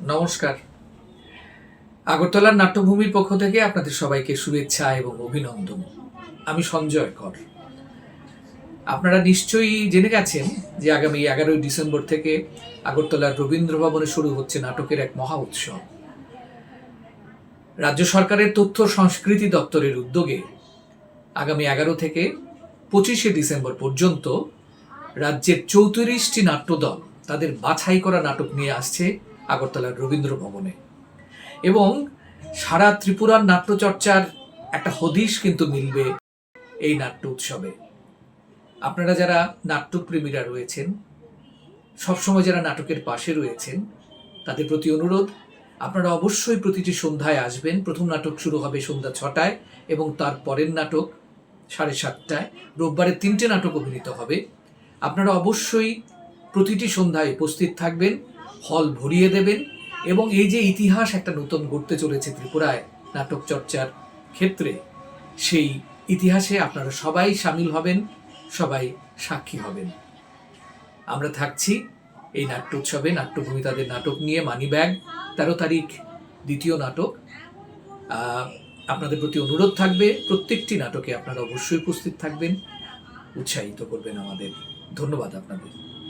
নমস্কার। আগরতলার নাট্যভূমির পক্ষ থেকে আপনাদের সবাইকে শুভেচ্ছা এবং অভিনন্দন। আমি সঞ্জয় কর। আপনারা নিশ্চয়ই জেনে গেছেন যে আগামী এগারোই ডিসেম্বর থেকে আগরতলার রবীন্দ্র ভবনে শুরু হচ্ছে নাটকের এক মহা উৎসব। রাজ্য সরকারের তথ্য সংস্কৃতি দপ্তরের উদ্যোগে আগামী এগারো থেকে পঁচিশে ডিসেম্বর পর্যন্ত রাজ্যের চৌত্রিশটি নাট্যদল তাদের বাছাই করা নাটক নিয়ে আসছে আগরতলার রবীন্দ্র ভবনে। এবং সারা ত্রিপুরার নাট্যচর্চার একটা হদিশ কিন্তু মিলবে এই নাট্য উৎসবে। আপনারা যারা নাট্যপ্রেমীরা রয়েছেন, সবসময় যারা নাটকের পাশে রয়েছেন, তাদের প্রতি অনুরোধ, আপনারা অবশ্যই প্রতিটি সন্ধ্যায় আসবেন। প্রথম নাটক শুরু হবে সন্ধ্যা ছটায় এবং তার পরের নাটক সাড়ে সাতটায়। রোববারে তিনটে নাটক অভিনীত হবে। আপনারা অবশ্যই প্রতিটি সন্ধ্যায় উপস্থিত থাকবেন। হল ভরিয়ে দেবেন এবং এই যে ইতিহাস একটা নতুন গড়তে চলেছে ত্রিপুরায় নাটক চর্চার ক্ষেত্রে, সেই ইতিহাসে আপনারা সবাই সামিল হবেন, সবাই সাক্ষী হবেন। আমরা থাকছি এই নাট্য উৎসবে নাট্যভূমি তাদের নাটক নিয়ে, মানি ব্যাগ, তেরো তারিখ দ্বিতীয় নাটক। আপনাদের প্রতি অনুরোধ থাকবে, প্রত্যেকটি নাটকে আপনারা অবশ্যই উপস্থিত থাকবেন, উৎসাহিত করবেন আমাদের। ধন্যবাদ আপনাদের।